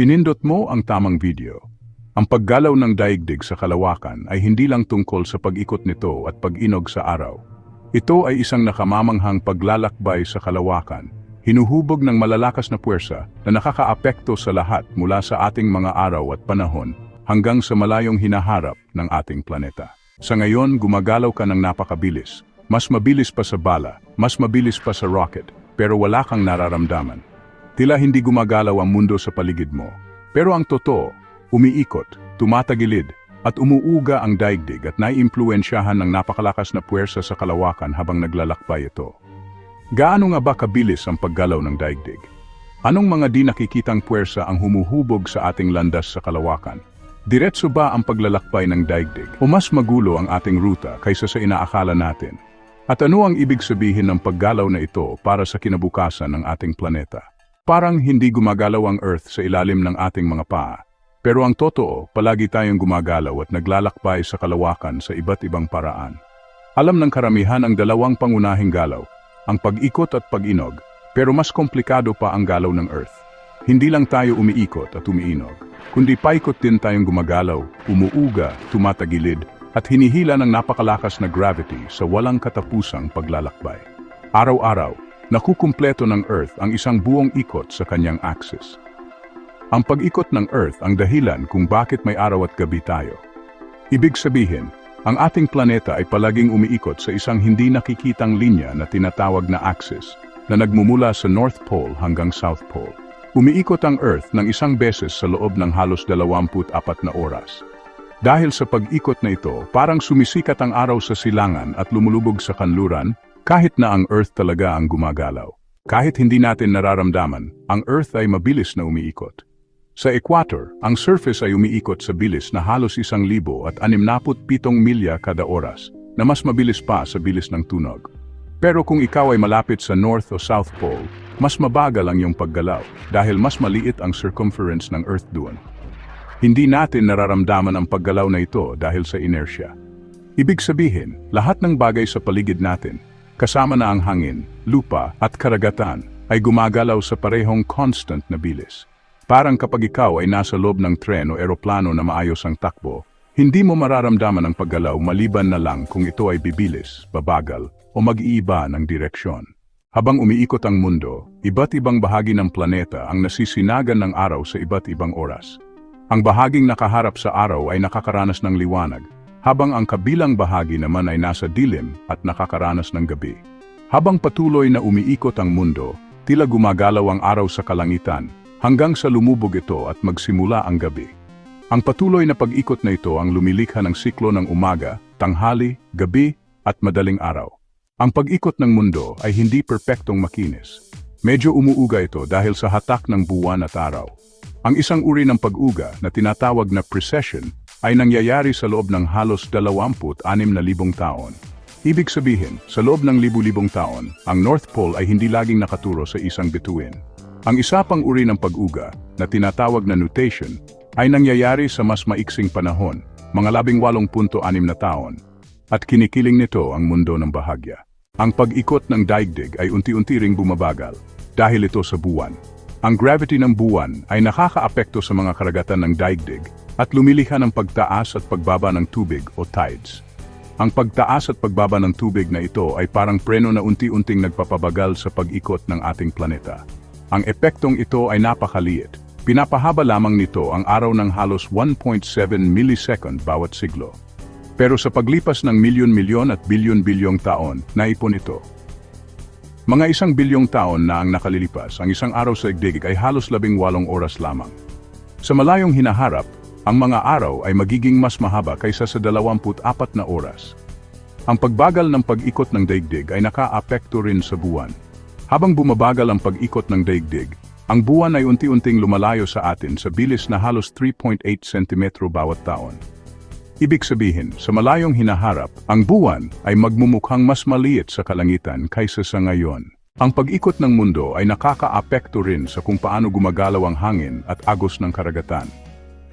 Pinindot mo ang tamang video. Ang paggalaw ng daigdig sa kalawakan ay hindi lang tungkol sa pag-ikot nito at pag-inog sa araw. Ito ay isang nakamamanghang paglalakbay sa kalawakan, hinuhubog ng malalakas na puwersa na nakakaapekto sa lahat mula sa ating mga araw at panahon hanggang sa malayong hinaharap ng ating planeta. Sa ngayon, gumagalaw ka ng napakabilis. Mas mabilis pa sa bala, mas mabilis pa sa rocket, pero wala kang nararamdaman. Tila hindi gumagalaw ang mundo sa paligid mo. Pero ang totoo, umiikot, tumatagilid, at umuuga ang daigdig at naiimpluensyahan ng napakalakas na puwersa sa kalawakan habang naglalakbay ito. Gaano nga ba kabilis ang paggalaw ng daigdig? Anong mga di nakikitang puwersa ang humuhubog sa ating landas sa kalawakan? Diretso ba ang paglalakbay ng daigdig o mas magulo ang ating ruta kaysa sa inaakala natin? At ano ang ibig sabihin ng paggalaw na ito para sa kinabukasan ng ating planeta? Parang hindi gumagalaw ang Earth sa ilalim ng ating mga paa. Pero ang totoo, palagi tayong gumagalaw at naglalakbay sa kalawakan sa iba't ibang paraan. Alam ng karamihan ang dalawang pangunahing galaw, ang pag-ikot at pag-inog, pero mas komplikado pa ang galaw ng Earth. Hindi lang tayo umiikot at umiinog, kundi paikot din tayong gumagalaw, umuuga, tumatagilid, at hinihila ng napakalakas na gravity sa walang katapusang paglalakbay. Araw-araw, nakukumpleto ng Earth ang isang buong ikot sa kanyang axis. Ang pag-ikot ng Earth ang dahilan kung bakit may araw at gabi tayo. Ibig sabihin, ang ating planeta ay palaging umiikot sa isang hindi nakikitang linya na tinatawag na axis na nagmumula sa North Pole hanggang South Pole. Umiikot ang Earth ng isang beses sa loob ng halos 24 na oras. Dahil sa pag-ikot na ito, parang sumisikat ang araw sa silangan at lumulubog sa kanluran kahit na ang Earth talaga ang gumagalaw. Kahit hindi natin nararamdaman, ang Earth ay mabilis na umiikot. Sa equator, ang surface ay umiikot sa bilis na halos isang libo at animnaput pitong milya kada oras, na mas mabilis pa sa bilis ng tunog. Pero kung ikaw ay malapit sa North o South Pole, mas mabagal ang iyong paggalaw dahil mas maliit ang circumference ng Earth doon. Hindi natin nararamdaman ang paggalaw na ito dahil sa inertia. Ibig sabihin, lahat ng bagay sa paligid natin, kasama na ang hangin, lupa at karagatan, ay gumagalaw sa parehong constant na bilis. Parang kapag ikaw ay nasa loob ng tren o eroplano na maayos ang takbo, hindi mo mararamdaman ang paggalaw maliban na lang kung ito ay bibilis, babagal, o mag-iiba ng direksyon. Habang umiikot ang mundo, iba't ibang bahagi ng planeta ang nasisinagan ng araw sa iba't ibang oras. Ang bahaging nakaharap sa araw ay nakakaranas ng liwanag, habang ang kabilang bahagi naman ay nasa dilim at nakakaranas ng gabi. Habang patuloy na umiikot ang mundo, tila gumagalaw ang araw sa kalangitan, hanggang sa lumubog ito at magsimula ang gabi. Ang patuloy na pag-ikot na ito ang lumilikha ng siklo ng umaga, tanghali, gabi, at madaling araw. Ang pag-ikot ng mundo ay hindi perpektong makinis. Medyo umuuga ito dahil sa hatak ng buwan at araw. Ang isang uri ng pag-uga na tinatawag na precession ay nangyayari sa loob ng halos 26,000 taon. Ibig sabihin, sa loob ng libu-libong taon, ang North Pole ay hindi laging nakaturo sa isang bituin. Ang isa pang uri ng pag-uga, na tinatawag na nutation, ay nangyayari sa mas maiksing panahon, mga labing walong punto anim na taon, at kinikiling nito ang mundo ng bahagya. Ang pag-ikot ng daigdig ay unti-unti ring bumabagal, dahil ito sa buwan. Ang gravity ng buwan ay nakakaapekto sa mga karagatan ng daigdig at lumilikha ng pagtaas at pagbaba ng tubig o tides. Ang pagtaas at pagbaba ng tubig na ito ay parang preno na unti-unting nagpapabagal sa pag-ikot ng ating planeta. Ang epektong ito ay napakaliit. Pinapahaba lamang nito ang araw ng halos 1.7 millisecond bawat siglo. Pero sa paglipas ng milyon-milyon at bilyon-bilyong taon, naipon ito. Mga isang bilyong taon na ang nakalilipas, ang isang araw sa igdig ay halos labing walong oras lamang. Sa malayong hinaharap, ang mga araw ay magiging mas mahaba kaysa sa 24 na oras. Ang pagbagal ng pag-ikot ng daigdig ay nakaapekto rin sa buwan. Habang bumabagal ang pag-ikot ng daigdig, ang buwan ay unti-unting lumalayo sa atin sa bilis na halos 3.8 cm bawat taon. Ibig sabihin, sa malayong hinaharap, ang buwan ay magmumukhang mas maliit sa kalangitan kaysa sa ngayon. Ang pag-ikot ng mundo ay nakakaapekto rin sa kung paano gumagalaw ang hangin at agos ng karagatan.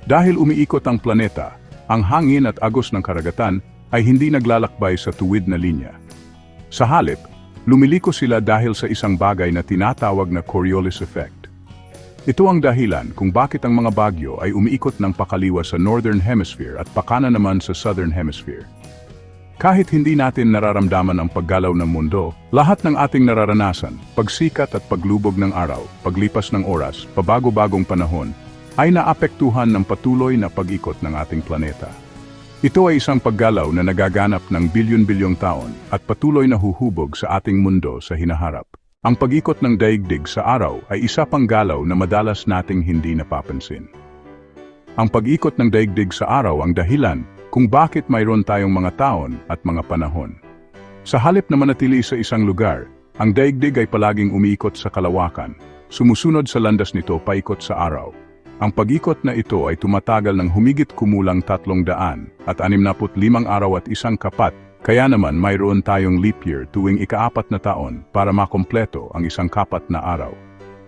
Dahil umiikot ang planeta, ang hangin at agos ng karagatan ay hindi naglalakbay sa tuwid na linya. Sa halip, lumiliko sila dahil sa isang bagay na tinatawag na Coriolis effect. Ito ang dahilan kung bakit ang mga bagyo ay umiikot ng pakaliwa sa Northern Hemisphere at pakana naman sa Southern Hemisphere. Kahit hindi natin nararamdaman ang paggalaw ng mundo, lahat ng ating nararanasan, pagsikat at paglubog ng araw, paglipas ng oras, pabago-bagong panahon, ay naapektuhan ng patuloy na pag-ikot ng ating planeta. Ito ay isang paggalaw na nagaganap ng bilyon-bilyong taon at patuloy na huhubog sa ating mundo sa hinaharap. Ang pag-ikot ng daigdig sa araw ay isa pang galaw na madalas nating hindi napapansin. Ang pag-ikot ng daigdig sa araw ang dahilan kung bakit mayroon tayong mga taon at mga panahon. Sa halip na manatili sa isang lugar, ang daigdig ay palaging umiikot sa kalawakan, sumusunod sa landas nito paikot sa araw. Ang pag-ikot na ito ay tumatagal ng humigit kumulang tatlong daan at 65 araw at isang kapat kaya naman mayroon tayong leap year tuwing ikaapat na taon para makompleto ang isang kapat na araw.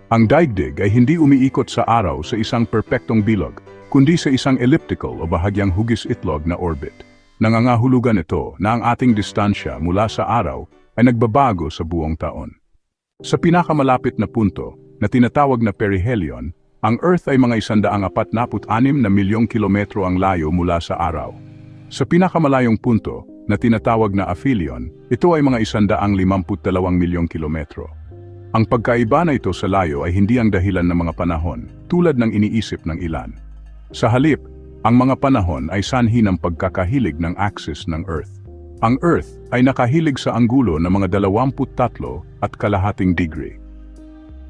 Ang daigdig ay hindi umiikot sa araw sa isang perpektong bilog, kundi sa isang elliptical o bahagyang hugis itlog na orbit. Nangangahulugan ito na ang ating distansya mula sa araw ay nagbabago sa buong taon. Sa pinakamalapit na punto, na tinatawag na perihelion, ang Earth ay mga isandaang apat naput anim na milyong kilometro ang layo mula sa araw. Sa pinakamalayong punto, na tinatawag na aphelion, ito ay mga isandaang limamput dalawang milyong kilometro. Ang pagkaiba na ito sa layo ay hindi ang dahilan ng mga panahon, tulad ng iniisip ng ilan. Sa halip, ang mga panahon ay sanhi ng pagkakahilig ng axis ng Earth. Ang Earth ay nakahilig sa anggulo ng mga 23 at kalahating degree.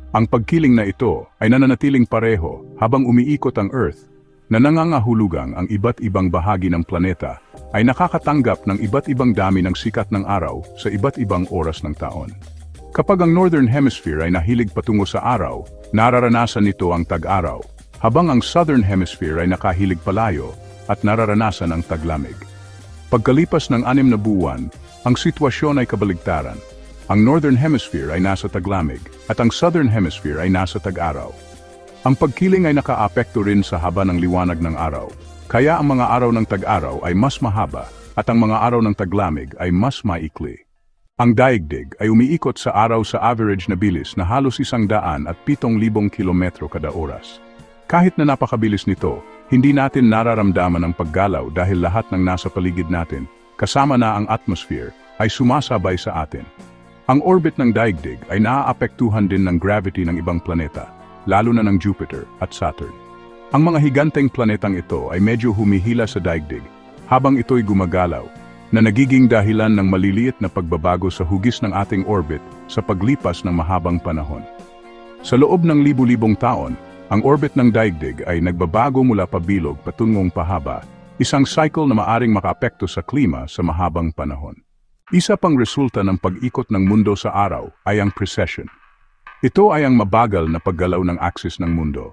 Ang pagkiling na ito ay nananatiling pareho habang umiikot ang Earth na nangangahulugang ang iba't ibang bahagi ng planeta ay nakakatanggap ng iba't ibang dami ng sikat ng araw sa iba't ibang oras ng taon. Kapag ang Northern Hemisphere ay nahilig patungo sa araw, nararanasan nito ang tag-araw, habang ang Southern Hemisphere ay nakahilig palayo at nararanasan ang taglamig. Pagkalipas ng anim na buwan, ang sitwasyon ay kabaligtaran. Ang Northern Hemisphere ay nasa taglamig at ang Southern Hemisphere ay nasa tag-araw. Ang pagkiling ay nakaapekto rin sa haba ng liwanag ng araw, kaya ang mga araw ng tag-araw ay mas mahaba at ang mga araw ng taglamig ay mas maikli. Ang daigdig ay umiikot sa araw sa average na bilis na halos isang daan at pitong libong kilometro kada oras. Kahit na napakabilis nito, hindi natin nararamdaman ang paggalaw dahil lahat ng nasa paligid natin, kasama na ang atmosphere, ay sumasabay sa atin. Ang orbit ng daigdig ay naaapektuhan din ng gravity ng ibang planeta, lalo na ng Jupiter at Saturn. Ang mga higanteng planetang ito ay medyo humihila sa daigdig habang ito'y gumagalaw na nagiging dahilan ng maliliit na pagbabago sa hugis ng ating orbit sa paglipas ng mahabang panahon. Sa loob ng libu-libong taon, ang orbit ng daigdig ay nagbabago mula pabilog patungong pahaba, isang cycle na maaring makaapekto sa klima sa mahabang panahon. Isa pang resulta ng pag-ikot ng mundo sa araw ay ang precession. Ito ay ang mabagal na paggalaw ng axis ng mundo.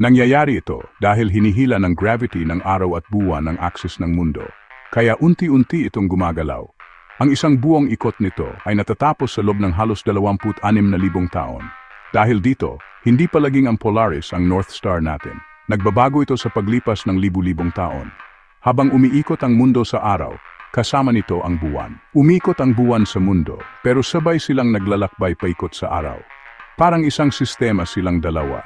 Nangyayari ito dahil hinihila ng gravity ng araw at buwan ng axis ng mundo, kaya unti-unti itong gumagalaw. Ang isang buong ikot nito ay natatapos sa loob ng halos 26,000 taon. Dahil dito, hindi palaging ang Polaris ang North Star natin. Nagbabago ito sa paglipas ng libu-libong taon. Habang umiikot ang mundo sa araw, kasama nito ang buwan. Umikot ang buwan sa mundo, pero sabay silang naglalakbay paikot sa araw. Parang isang sistema silang dalawa.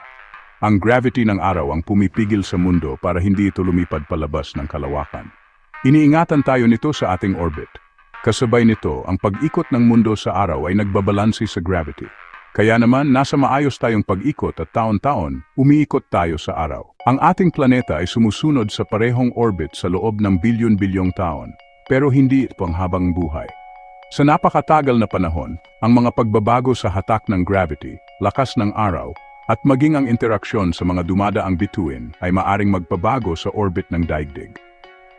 Ang gravity ng araw ang pumipigil sa mundo para hindi ito lumipad palabas ng kalawakan. Iniingatan tayo nito sa ating orbit. Kasabay nito, ang pag-ikot ng mundo sa araw ay nagbabalansi sa gravity. Kaya naman, nasa maayos tayong pag-ikot at taon-taon, umiikot tayo sa araw. Ang ating planeta ay sumusunod sa parehong orbit sa loob ng bilyon-bilyong taon, pero hindi ito ang habang buhay. Sa napakatagal na panahon, ang mga pagbabago sa hatak ng gravity, lakas ng araw, at maging ang interaksyon sa mga dumadaang bituin ay maaring magpabago sa orbit ng daigdig.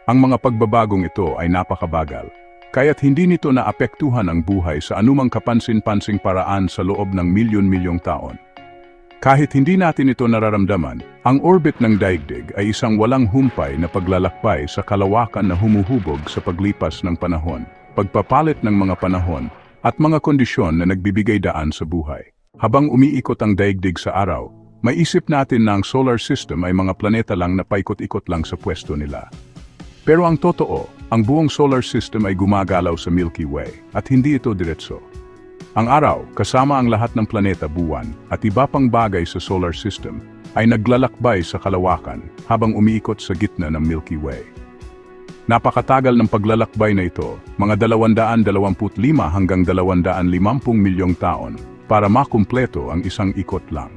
Ang mga pagbabagong ito ay napakabagal, kaya't hindi nito naapektuhan ang buhay sa anumang kapansin-pansing paraan sa loob ng milyon-milyong taon. Kahit hindi natin ito nararamdaman, ang orbit ng daigdig ay isang walang humpay na paglalakbay sa kalawakan na humuhubog sa paglipas ng panahon, pagpapalit ng mga panahon, at mga kondisyon na nagbibigay daan sa buhay. Habang umiikot ang daigdig sa araw, may isip natin na ang solar system ay mga planeta lang na paikot-ikot lang sa pwesto nila. Pero ang totoo, ang buong solar system ay gumagalaw sa Milky Way at hindi ito diretso. Ang araw, kasama ang lahat ng planeta buwan at iba pang bagay sa solar system, ay naglalakbay sa kalawakan habang umiikot sa gitna ng Milky Way. Napakatagal ng paglalakbay na ito, mga 225 hanggang 250 milyong taon, para makumpleto ang isang ikot lang.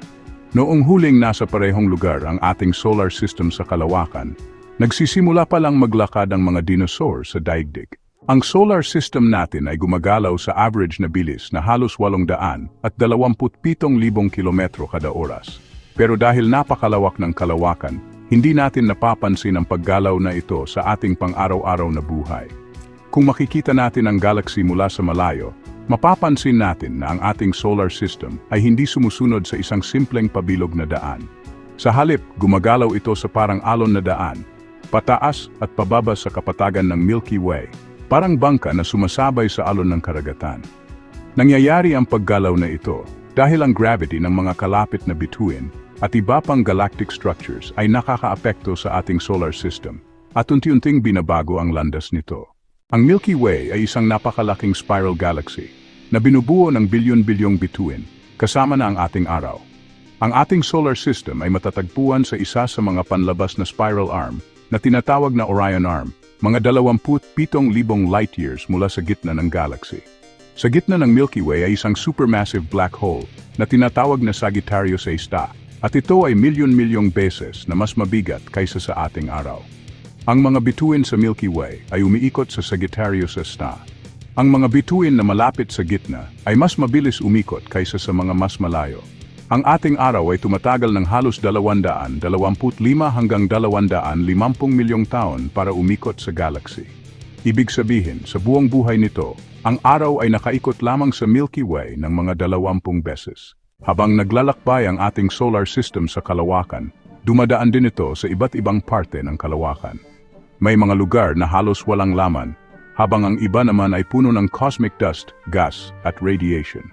Noong huling nasa parehong lugar ang ating solar system sa kalawakan, nagsisimula pa lang maglakad ang mga dinosaur sa daigdig. Ang solar system natin ay gumagalaw sa average na bilis na halos 800 at 27,000 kilometro kada oras. Pero dahil napakalawak ng kalawakan, hindi natin napapansin ang paggalaw na ito sa ating pang-araw-araw na buhay. Kung makikita natin ang galaxy mula sa malayo, mapapansin natin na ang ating solar system ay hindi sumusunod sa isang simpleng pabilog na daan. Sa halip, gumagalaw ito sa parang alon na daan, pataas at pababa sa kapatagan ng Milky Way, parang bangka na sumasabay sa alon ng karagatan. Nangyayari ang paggalaw na ito dahil ang gravity ng mga kalapit na bituin at iba pang galactic structures ay nakakaapekto sa ating solar system at unti-unting binabago ang landas nito. Ang Milky Way ay isang napakalaking spiral galaxy na binubuo ng bilyon-bilyong bituin kasama na ang ating araw. Ang ating solar system ay matatagpuan sa isa sa mga panlabas na spiral arm na tinatawag na Orion Arm, mga 27,000 light years mula sa gitna ng galaxy. Sa gitna ng Milky Way ay isang supermassive black hole na tinatawag na Sagittarius A star at ito ay milyon-milyong beses na mas mabigat kaysa sa ating araw. Ang mga bituin sa Milky Way ay umiikot sa Sagittarius A star. Ang mga bituin na malapit sa gitna ay mas mabilis umikot kaysa sa mga mas malayo. Ang ating araw ay tumatagal ng halos 225 hanggang 250 milyong taon para umikot sa galaxy. Ibig sabihin, sa buong buhay nito, ang araw ay nakaikot lamang sa Milky Way ng mga 20 beses. Habang naglalakbay ang ating solar system sa kalawakan, dumadaan din ito sa iba't ibang parte ng kalawakan. May mga lugar na halos walang laman, habang ang iba naman ay puno ng cosmic dust, gas, at radiation.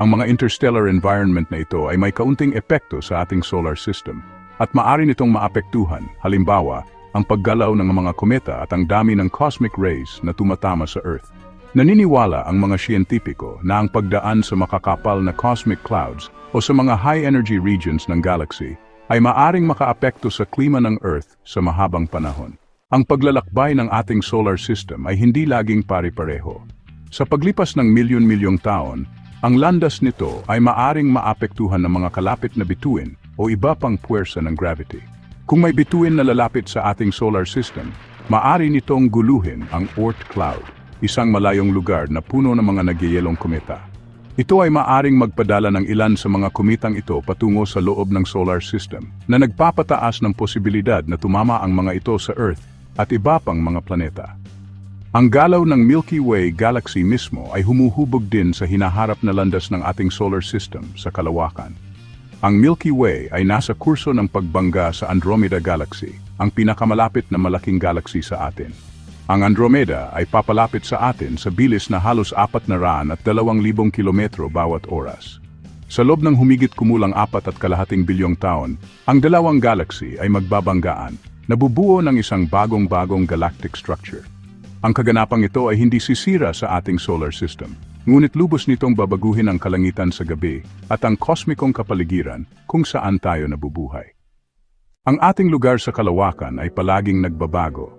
Ang mga interstellar environment na ito ay may kaunting epekto sa ating solar system at maari nitong maapektuhan, halimbawa, ang paggalaw ng mga kometa at ang dami ng cosmic rays na tumatama sa Earth. Naniniwala ang mga siyentipiko na ang pagdaan sa makakapal na cosmic clouds o sa mga high-energy regions ng galaxy ay maaring makaapekto sa klima ng Earth sa mahabang panahon. Ang paglalakbay ng ating solar system ay hindi laging pare-pareho. Sa paglipas ng milyon-milyong taon, ang landas nito ay maaring maapektuhan ng mga kalapit na bituin o iba pang puwersa ng gravity. Kung may bituin na lalapit sa ating solar system, maari nitong guluhin ang Oort Cloud, isang malayong lugar na puno ng mga nagyayelong kometa. Ito ay maaring magpadala ng ilan sa mga kometang ito patungo sa loob ng solar system na nagpapataas ng posibilidad na tumama ang mga ito sa Earth at iba pang mga planeta. Ang galaw ng Milky Way galaxy mismo ay humuhubog din sa hinaharap na landas ng ating solar system sa kalawakan. Ang Milky Way ay nasa kurso ng pagbangga sa Andromeda Galaxy, ang pinakamalapit na malaking galaxy sa atin. Ang Andromeda ay papalapit sa atin sa bilis na halos 400 at 2,000 kilometro bawat oras. Sa loob ng humigit kumulang apat at kalahating bilyong taon, ang dalawang galaxy ay magbabanggaan, nabubuo ng isang bagong-bagong galactic structure. Ang kaganapang ito ay hindi sisira sa ating solar system, ngunit lubos nitong babaguhin ang kalangitan sa gabi at ang kosmikong kapaligiran kung saan tayo nabubuhay. Ang ating lugar sa kalawakan ay palaging nagbabago,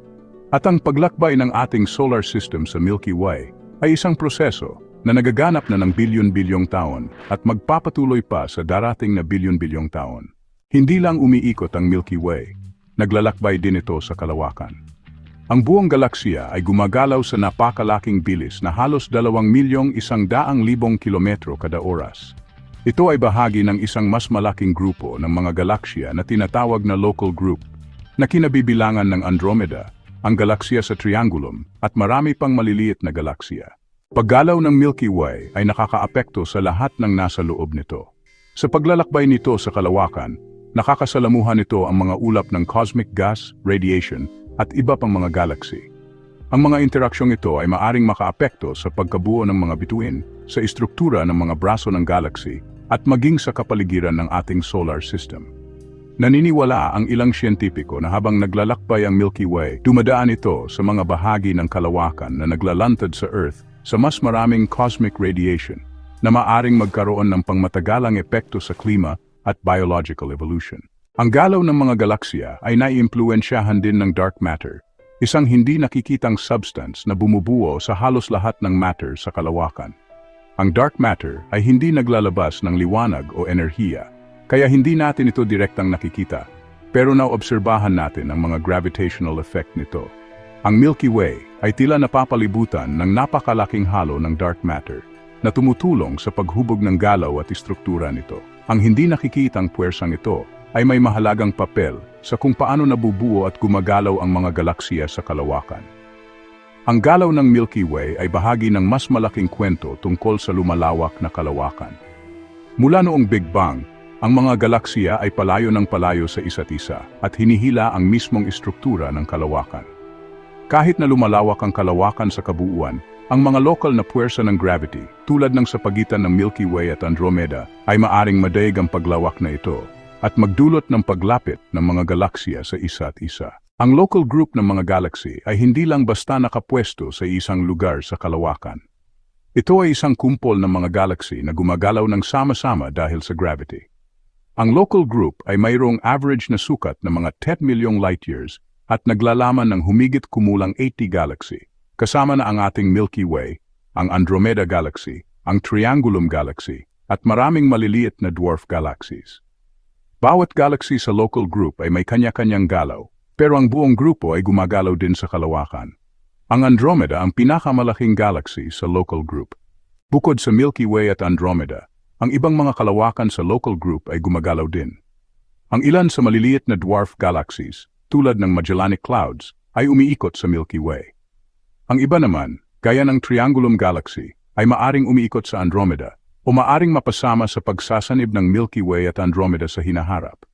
at ang paglakbay ng ating solar system sa Milky Way ay isang proseso na nagaganap na ng bilyon-bilyong taon at magpapatuloy pa sa darating na bilyon-bilyong taon. Hindi lang umiikot ang Milky Way, naglalakbay din ito sa kalawakan. Ang buong galaksya ay gumagalaw sa napakalaking bilis na halos dalawang milyong isang daang libong kilometro kada oras. Ito ay bahagi ng isang mas malaking grupo ng mga galaksya na tinatawag na local group, na kinabibilangan ng Andromeda, ang galaksya sa Triangulum, at marami pang maliliit na galaksya. Paggalaw ng Milky Way ay nakakaapekto sa lahat ng nasa loob nito. Sa paglalakbay nito sa kalawakan, nakakasalamuhan nito ang mga ulap ng cosmic gas, radiation, at iba pang mga galaxy. Ang mga interaksyong ito ay maaring makaapekto sa pagkabuo ng mga bituin, sa istruktura ng mga braso ng galaxy, at maging sa kapaligiran ng ating solar system. Naniniwala ang ilang siyentipiko na habang naglalakbay ang Milky Way, dumadaan ito sa mga bahagi ng kalawakan na naglalantad sa Earth sa mas maraming cosmic radiation, na maaring magkaroon ng pangmatagalang epekto sa klima at biological evolution. Ang galaw ng mga galaksya ay naiimpluensyahan din ng dark matter, isang hindi nakikitang substance na bumubuo sa halos lahat ng matter sa kalawakan. Ang dark matter ay hindi naglalabas ng liwanag o enerhiya, kaya hindi natin ito direktang nakikita, pero naobserbahan natin ang mga gravitational effect nito. Ang Milky Way ay tila napapalibutan ng napakalaking halo ng dark matter na tumutulong sa paghubog ng galaw at istruktura nito. Ang hindi nakikitang puwersang ito ay may mahalagang papel sa kung paano nabubuo at gumagalaw ang mga galaksiya sa kalawakan. Ang galaw ng Milky Way ay bahagi ng mas malaking kwento tungkol sa lumalawak na kalawakan. Mula noong Big Bang, ang mga galaksiya ay palayo ng palayo sa isa't isa at hinihila ang mismong istruktura ng kalawakan. Kahit na lumalawak ang kalawakan sa kabuuan, ang mga lokal na puwersa ng gravity, tulad ng sa pagitan ng Milky Way at Andromeda, ay maaring madaig ang paglawak na ito at magdulot ng paglapit ng mga galaksiya sa isa't isa. Ang local group ng mga galaxy ay hindi lang basta nakapwesto sa isang lugar sa kalawakan. Ito ay isang kumpol ng mga galaxy na gumagalaw ng sama-sama dahil sa gravity. Ang local group ay mayroong average na sukat ng mga 10 milyong light years at naglalaman ng humigit kumulang 80 galaxy, kasama na ang ating Milky Way, ang Andromeda Galaxy, ang Triangulum Galaxy, at maraming maliliit na dwarf galaxies. Bawat galaxy sa local group ay may kanya-kanyang galaw, pero ang buong grupo ay gumagalaw din sa kalawakan. Ang Andromeda ang pinakamalaking galaxy sa local group. Bukod sa Milky Way at Andromeda, ang ibang mga kalawakan sa local group ay gumagalaw din. Ang ilan sa maliliit na dwarf galaxies, tulad ng Magellanic Clouds, ay umiikot sa Milky Way. Ang iba naman, gaya ng Triangulum Galaxy, ay maaring umiikot sa Andromeda o maaring mapasama sa pagsasanib ng Milky Way at Andromeda sa hinaharap.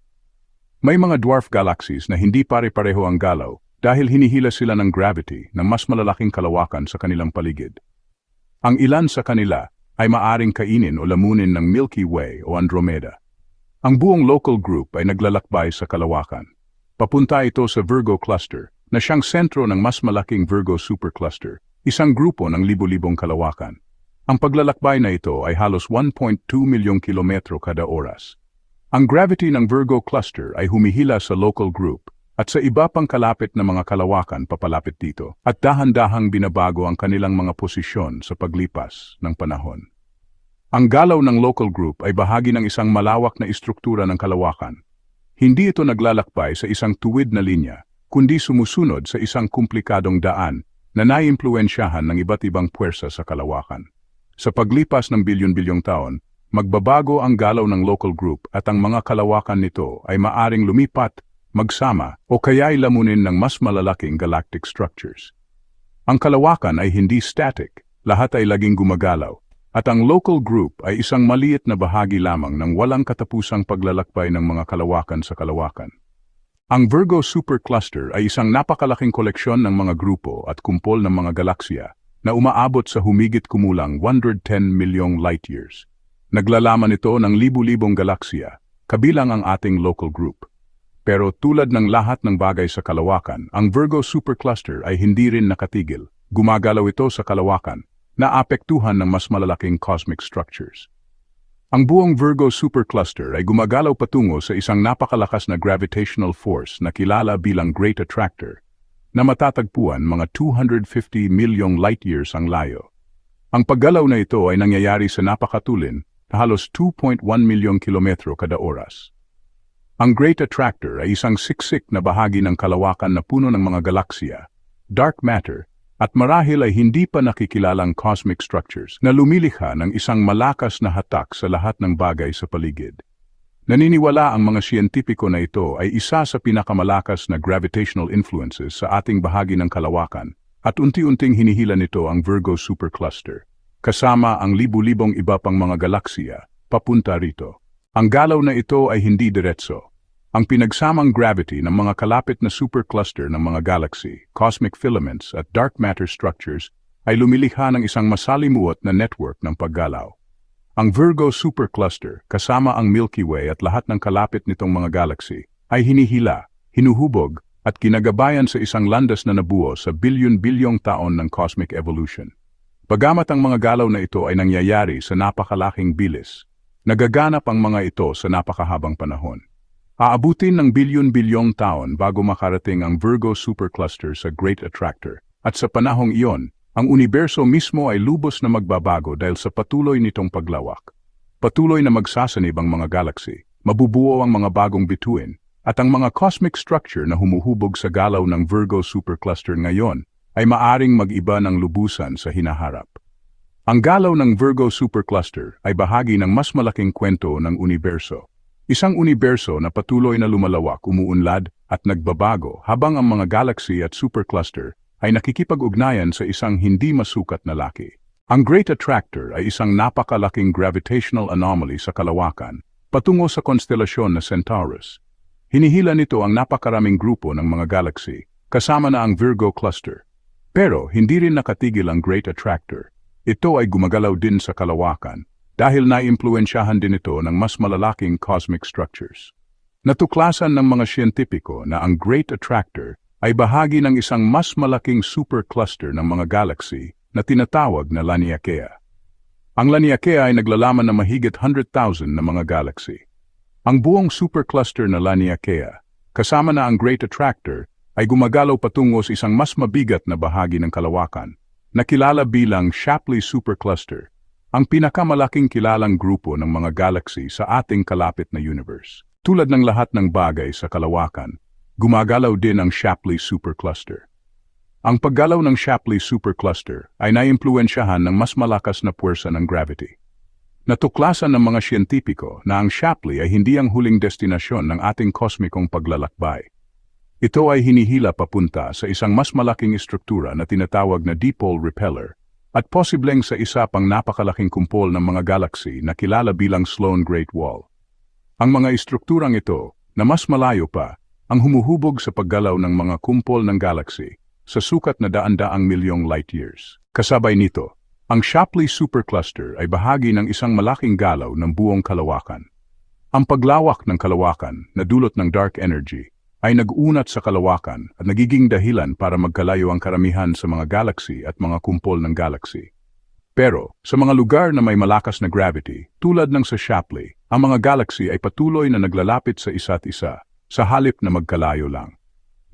May mga dwarf galaxies na hindi pare-pareho ang galaw dahil hinihila sila ng gravity ng mas malalaking kalawakan sa kanilang paligid. Ang ilan sa kanila ay maaring kainin o lamunin ng Milky Way o Andromeda. Ang buong local group ay naglalakbay sa kalawakan. Papunta ito sa Virgo Cluster na siyang sentro ng mas malaking Virgo Supercluster, isang grupo ng libo-libong kalawakan. Ang paglalakbay na ito ay halos 1.2 milyong kilometro kada oras. Ang gravity ng Virgo Cluster ay humihila sa local group at sa iba pang kalapit na mga kalawakan papalapit dito at dahan-dahang binabago ang kanilang mga posisyon sa paglipas ng panahon. Ang galaw ng local group ay bahagi ng isang malawak na istruktura ng kalawakan. Hindi ito naglalakbay sa isang tuwid na linya, kundi sumusunod sa isang komplikadong daan na naiimpluensyahan ng iba't ibang puwersa sa kalawakan. Sa paglipas ng bilyon-bilyong taon, magbabago ang galaw ng local group at ang mga kalawakan nito ay maaring lumipat magsama o kaya'y lamunin ng mas malalaking galactic structures. Ang kalawakan ay hindi static, lahat ay laging gumagalaw, at ang local group ay isang maliit na bahagi lamang ng walang katapusang paglalakbay ng mga kalawakan sa kalawakan. Ang Virgo Supercluster ay isang napakalaking koleksyon ng mga grupo at kumpol ng mga galaksya na umaabot sa humigit kumulang 110 milyong light years. Naglalaman ito ng libu-libong galaksya, kabilang ang ating local group. Pero tulad ng lahat ng bagay sa kalawakan, ang Virgo Supercluster ay hindi rin nakatigil. Gumagalaw ito sa kalawakan, na apektuhan ng mas malalaking cosmic structures. Ang buong Virgo Supercluster ay gumagalaw patungo sa isang napakalakas na gravitational force na kilala bilang Great Attractor, na matatagpuan mga 250 milyong light years ang layo. Ang paggalaw na ito ay nangyayari sa napakatulin na halos 2.1 milyong kilometro kada oras. Ang Great Attractor ay isang siksik na bahagi ng kalawakan na puno ng mga galaksya, dark matter, at marahil ay hindi pa nakikilalang cosmic structures na lumilikha ng isang malakas na hatak sa lahat ng bagay sa paligid. Naniniwala ang mga siyentipiko na ito ay isa sa pinakamalakas na gravitational influences sa ating bahagi ng kalawakan at unti-unting hinihila nito ang Virgo Supercluster, kasama ang libu-libong iba pang mga galaksya, papunta rito. Ang galaw na ito ay hindi diretso. Ang pinagsamang gravity ng mga kalapit na supercluster ng mga galaxy, cosmic filaments at dark matter structures ay lumilikha ng isang masalimuot na network ng paggalaw. Ang Virgo supercluster, kasama ang Milky Way at lahat ng kalapit nitong mga galaxy, ay hinihila, hinuhubog, at kinagabayan sa isang landas na nabuo sa bilyon-bilyong taon ng cosmic evolution. Pagamat ang mga galaw na ito ay nangyayari sa napakalaking bilis, nagaganap ang mga ito sa napakahabang panahon. Aabutin ng bilyon-bilyong taon bago makarating ang Virgo supercluster sa Great Attractor. At sa panahong iyon, ang universo mismo ay lubos na magbabago dahil sa patuloy nitong paglawak. Patuloy na magsasanib ang mga galaxy, mabubuo ang mga bagong bituin, at ang mga cosmic structure na humuhubog sa galaw ng Virgo supercluster ngayon ay maaring mag-iba ng lubusan sa hinaharap. Ang galaw ng Virgo supercluster ay bahagi ng mas malaking kwento ng universo. Isang universo na patuloy na lumalawak, umuunlad at nagbabago habang ang mga galaxy at supercluster ay nakikipag-ugnayan sa isang hindi masukat na laki. Ang Great Attractor ay isang napakalaking gravitational anomaly sa kalawakan patungo sa konstelasyon na Centaurus. Hinihila nito ang napakaraming grupo ng mga galaxy, kasama na ang Virgo cluster. Pero hindi rin nakatigil ang Great Attractor. Ito ay gumagalaw din sa kalawakan dahil naimpluensyahan din ito ng mas malalaking cosmic structures. Natuklasan ng mga siyentipiko na ang Great Attractor ay bahagi ng isang mas malaking supercluster ng mga galaxy na tinatawag na Laniakea. Ang Laniakea ay naglalaman ng mahigit 100,000 na mga galaxy. Ang buong supercluster na Laniakea, kasama na ang Great Attractor, ay gumagalaw patungo sa isang mas mabigat na bahagi ng kalawakan, na kilala bilang Shapley Supercluster, ang pinakamalaking kilalang grupo ng mga galaxy sa ating kalapit na universe. Tulad ng lahat ng bagay sa kalawakan, gumagalaw din ang Shapley Supercluster. Ang paggalaw ng Shapley Supercluster ay naimpluensyahan ng mas malakas na puwersa ng gravity. Natuklasan ng mga siyentipiko na ang Shapley ay hindi ang huling destinasyon ng ating kosmikong paglalakbay. Ito ay hinihila papunta sa isang mas malaking istruktura na tinatawag na dipole repeller at posibleng sa isa pang napakalaking kumpol ng mga galaxy na kilala bilang Sloan Great Wall. Ang mga istrukturang ito, na mas malayo pa, ang humuhubog sa paggalaw ng mga kumpol ng galaxy sa sukat na daan-daang milyong light years. Kasabay nito, ang Shapley Supercluster ay bahagi ng isang malaking galaw ng buong kalawakan. Ang paglawak ng kalawakan na dulot ng dark energy ay nag-unat sa kalawakan at nagiging dahilan para magkalayo ang karamihan sa mga galaxy at mga kumpol ng galaxy. Pero, sa mga lugar na may malakas na gravity, tulad ng sa Shapley, ang mga galaxy ay patuloy na naglalapit sa isa't isa, sa halip na magkalayo lang.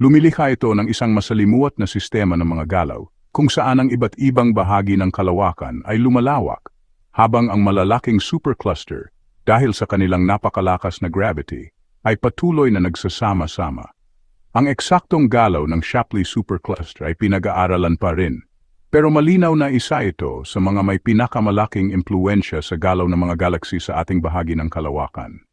Lumilikha ito ng isang masalimuot na sistema ng mga galaw, kung saan ang iba't ibang bahagi ng kalawakan ay lumalawak, habang ang malalaking supercluster, dahil sa kanilang napakalakas na gravity, ay patuloy na nagsasama-sama. Ang eksaktong galaw ng Shapley supercluster ay pinag-aaralan pa rin, pero malinaw na isa ito sa mga may pinakamalaking impluensya sa galaw ng mga galaxy sa ating bahagi ng kalawakan.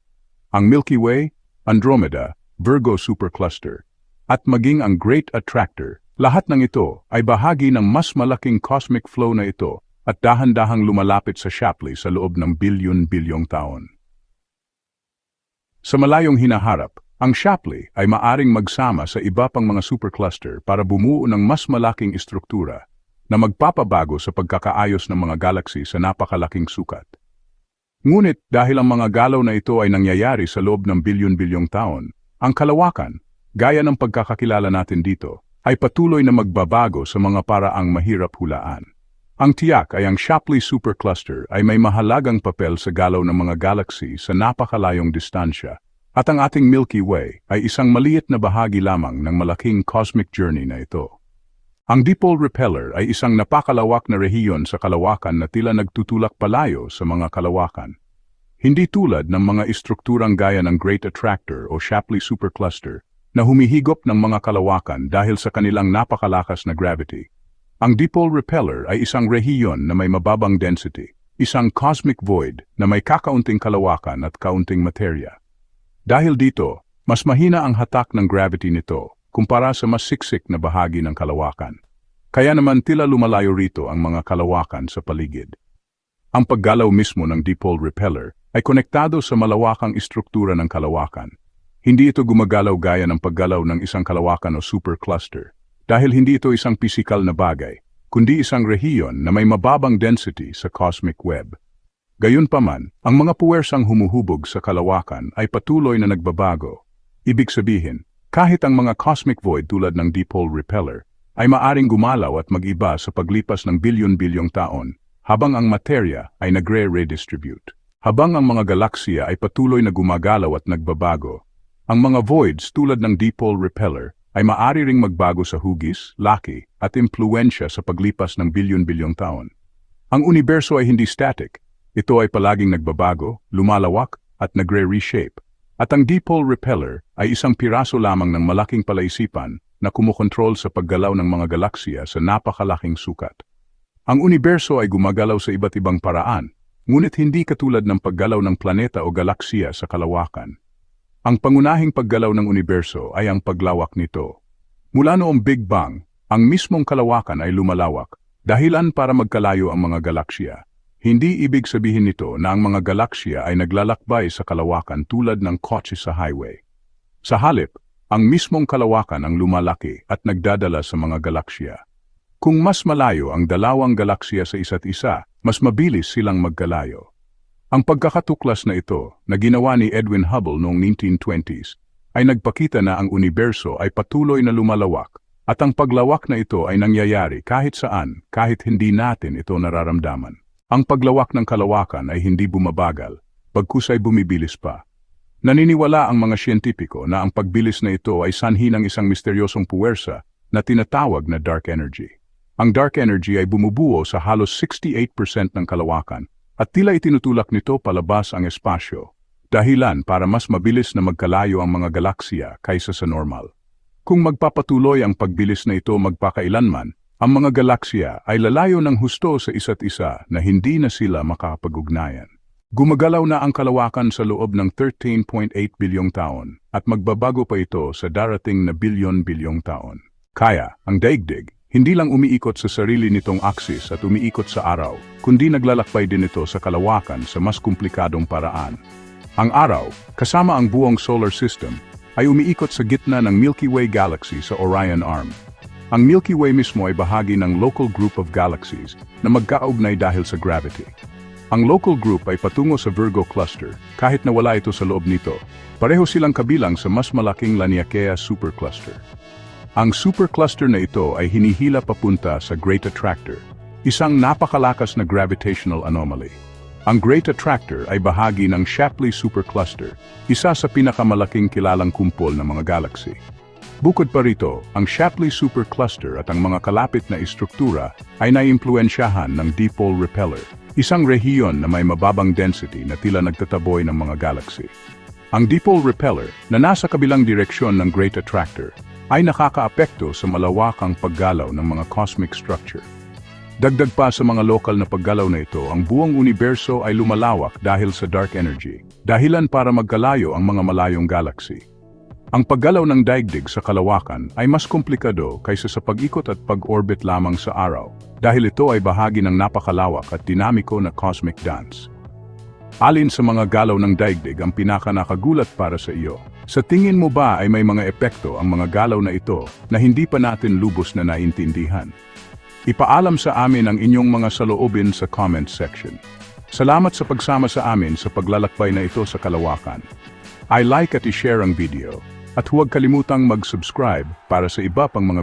Ang Milky Way, Andromeda, Virgo supercluster, at maging ang Great Attractor, lahat ng ito ay bahagi ng mas malaking cosmic flow na ito at dahan-dahang lumalapit sa Shapley sa loob ng bilyon-bilyong taon. Sa malayong hinaharap, ang Shapley ay maaring magsama sa iba pang mga supercluster para bumuo ng mas malaking istruktura na magpapabago sa pagkakaayos ng mga galaxy sa napakalaking sukat. Ngunit dahil ang mga galaw na ito ay nangyayari sa loob ng bilyon-bilyong taon, ang kalawakan, gaya ng pagkakakilala natin dito, ay patuloy na magbabago sa mga paraang mahirap hulaan. Ang tiyak ay ang Shapley supercluster ay may mahalagang papel sa galaw ng mga galaxy sa napakalayong distansya at ang ating Milky Way ay isang maliit na bahagi lamang ng malaking cosmic journey na ito. Ang dipole repeller ay isang napakalawak na rehiyon sa kalawakan na tila nagtutulak palayo sa mga kalawakan. Hindi tulad ng mga istrukturang gaya ng Great Attractor o Shapley Supercluster na humihigop ng mga kalawakan dahil sa kanilang napakalakas na gravity. Ang dipole repeller ay isang rehiyon na may mababang density, isang cosmic void na may kakaunting kalawakan at kaunting materya. Dahil dito, mas mahina ang hatak ng gravity nito kumpara sa mas siksik na bahagi ng kalawakan. Kaya naman tila lumalayo rito ang mga kalawakan sa paligid. Ang paggalaw mismo ng dipole repeller ay konektado sa malawakang istruktura ng kalawakan. Hindi ito gumagalaw gaya ng paggalaw ng isang kalawakan o supercluster dahil hindi ito isang pisikal na bagay, kundi isang rehiyon na may mababang density sa cosmic web. Gayunpaman, ang mga puwersang humuhubog sa kalawakan ay patuloy na nagbabago. Ibig sabihin, kahit ang mga cosmic void tulad ng dipole repeller ay maaring gumalaw at mag-iba sa paglipas ng bilyon-bilyong taon, habang ang materya ay nagre-redistribute. Habang ang mga galaksiya ay patuloy na gumagalaw at nagbabago, ang mga voids tulad ng dipole repeller ay maaari ring magbago sa hugis, laki, at impluensya sa paglipas ng bilyon-bilyong taon. Ang universo ay hindi static. Ito ay palaging nagbabago, lumalawak, at nagre-reshape. At ang dipole repeller ay isang piraso lamang ng malaking palaisipan na kumukontrol sa paggalaw ng mga galaksiya sa napakalaking sukat. Ang universo ay gumagalaw sa iba't ibang paraan, ngunit hindi katulad ng paggalaw ng planeta o galaksiya sa kalawakan. Ang pangunahing paggalaw ng universo ay ang paglawak nito. Mula noong Big Bang, ang mismong kalawakan ay lumalawak, dahilan para magkalayo ang mga galaksiya. Hindi ibig sabihin nito na ang mga galaksiya ay naglalakbay sa kalawakan tulad ng kotse sa highway. Sa halip, ang mismong kalawakan ang lumalaki at nagdadala sa mga galaksiya. Kung mas malayo ang dalawang galaksiya sa isa't isa, mas mabilis silang magkalayo. Ang pagkakatuklas na ito, na ginawa ni Edwin Hubble noong 1920s, ay nagpakita na ang universo ay patuloy na lumalawak at ang paglawak na ito ay nangyayari kahit saan, kahit hindi natin ito nararamdaman. Ang paglawak ng kalawakan ay hindi bumabagal, bagkus ay bumibilis pa. Naniniwala ang mga siyentipiko na ang pagbilis na ito ay sanhi ng isang misteryosong puwersa na tinatawag na dark energy. Ang dark energy ay bumubuo sa halos 68% ng kalawakan at tila itinutulak nito palabas ang espasyo, dahilan para mas mabilis na magkalayo ang mga galaksiya kaysa sa normal. Kung magpapatuloy ang pagbilis na ito magpakailanman, ang mga galaksiya ay lalayo ng husto sa isa't isa na hindi na sila makapag-ugnayan. Gumagalaw na ang kalawakan sa loob ng 13.8 bilyong taon at magbabago pa ito sa darating na bilyon-bilyong taon. Kaya, ang daigdig, hindi lang umiikot sa sarili nitong aksis at umiikot sa araw, kundi naglalakbay din ito sa kalawakan sa mas komplikadong paraan. Ang araw, kasama ang buong solar system, ay umiikot sa gitna ng Milky Way galaxy sa Orion Arm. Ang Milky Way mismo ay bahagi ng local group of galaxies na magkaugnay dahil sa gravity. Ang local group ay patungo sa Virgo cluster kahit na wala ito sa loob nito. Pareho silang kabilang sa mas malaking Laniakea supercluster. Ang supercluster na ito ay hinihila papunta sa Great Attractor, isang napakalakas na gravitational anomaly. Ang Great Attractor ay bahagi ng Shapley supercluster, isa sa pinakamalaking kilalang kumpol ng mga galaxy. Bukod pa rito, ang Shapley supercluster at ang mga kalapit na istruktura ay naimpluensyahan ng dipole repeller, isang rehiyon na may mababang density na tila nagtataboy ng mga galaxy. Ang dipole repeller na nasa kabilang direksyon ng Great Attractor ay nakakaapekto sa malawakang paggalaw ng mga cosmic structure. Dagdag pa sa mga lokal na paggalaw na ito, ang buong universo ay lumalawak dahil sa dark energy, dahilan para magkalayo ang mga malayong galaxy. Ang paggalaw ng daigdig sa kalawakan ay mas komplikado kaysa sa pag-ikot at pag-orbit lamang sa araw dahil ito ay bahagi ng napakalawak at dinamiko na cosmic dance. Alin sa mga galaw ng daigdig ang pinakanakagulat para sa iyo? Sa tingin mo ba ay may mga epekto ang mga galaw na ito na hindi pa natin lubos na naintindihan? Ipaalam sa amin ang inyong mga saloobin sa comment section. Salamat sa pagsama sa amin sa paglalakbay na ito sa kalawakan. I like at i-share ang video at huwag kalimutang mag-subscribe para sa iba pang mga